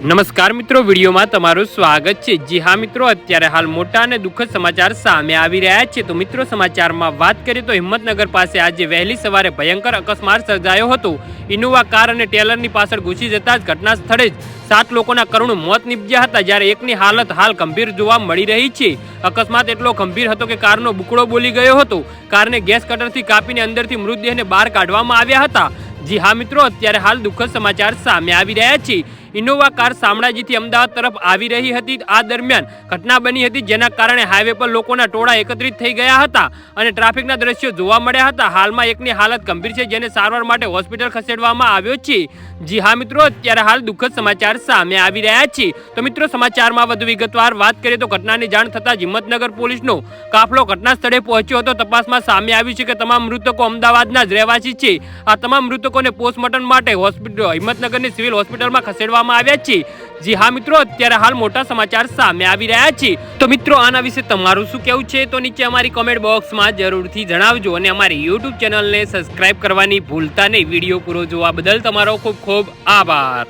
નમસ્કાર મિત્રો, વિડીયોમાં તમારું સ્વાગત છે. જી હા મિત્રો, અત્યારે હાલ મોટા અને દુઃખદ સમાચાર સામે આવી રહ્યા છે. તો મિત્રો, સમાચારમાં વાત કરીએ તો હિંમતનગર પાસે આજે વહેલી સવારે ભયંકર અકસ્માત સર્જાયો હતો. ઇનોવા કાર અને ટેલરની પાછળ ઘૂસી જતા જ ઘટના સ્થળે જ સાત લોકોના કરુણ મોત નીપજ્યા હતા, જ્યારે એકની હાલત હાલ ગંભીર જોવા મળી રહી છે. અકસ્માત એટલો ગંભીર હતો કે કારનો બુકડો બોલી ગયો હતો. કારને ગેસ કટરથી કાપીને અંદરથી મૃતદેહને બહાર કાઢવામાં આવ્યા હતા. જી હા મિત્રો, અત્યારે હાલ દુઃખદ સમાચાર સામે આવી રહ્યા છે. ઇનોવા કાર શામળાજીથી અમદાવાદ તરફ આવી રહી હતી. આ દરમિયાન ઘટના બની હતી જેના કારણે હાઈવે પર લોકોના ટોળા એકત્રિત થઈ ગયા હતા અને ટ્રાફિકના દ્રશ્યો જોવા મળ્યા હતા. હાલમાં એકની હાલત ગંભીર છે જેને સારવાર માટે હોસ્પિટલ ખસેડવામાં આવ્યો છે. જી હા મિત્રો, અત્યારે હાલ દુઃખદ સમાચાર સામે આવી રહ્યા છે. તો મિત્રો, સમાચારમાં વધુ વિગતવાર વાત કરીએ તો ઘટનાની જાણ થતાં હિંમતનગર પોલીસનો કાફલો ઘટના સ્થળે પહોંચ્યો હતો. તપાસમાં સામે આવ્યું છે કે તમામ મૃતકો અમદાવાદના જ રહેવાસી છે. આ તમામ મૃતકોને પોસ્ટમોર્ટમ માટે હોસ્પિટલ હિંમતનગરની સિવિલ હોસ્પિટલમાં ખસેડવામાં આવ્યા છે. જી હા મિત્રો, અત્યારે હાલ મોટા સમાચાર સામે આવી રહ્યા છે. તો મિત્રો, આના વિશે તમારું શું કહેવું છે? તો નીચે અમારી કોમેન્ટ બોક્સમાં જરૂરથી જણાવજો અને અમારી યુટ્યુબ ચેનલને સબસ્ક્રાઇબ કરવાની ભૂલતા નહીં. વીડિયો પૂરો જોવા બદલ તમારો ખૂબ ખૂબ આભાર.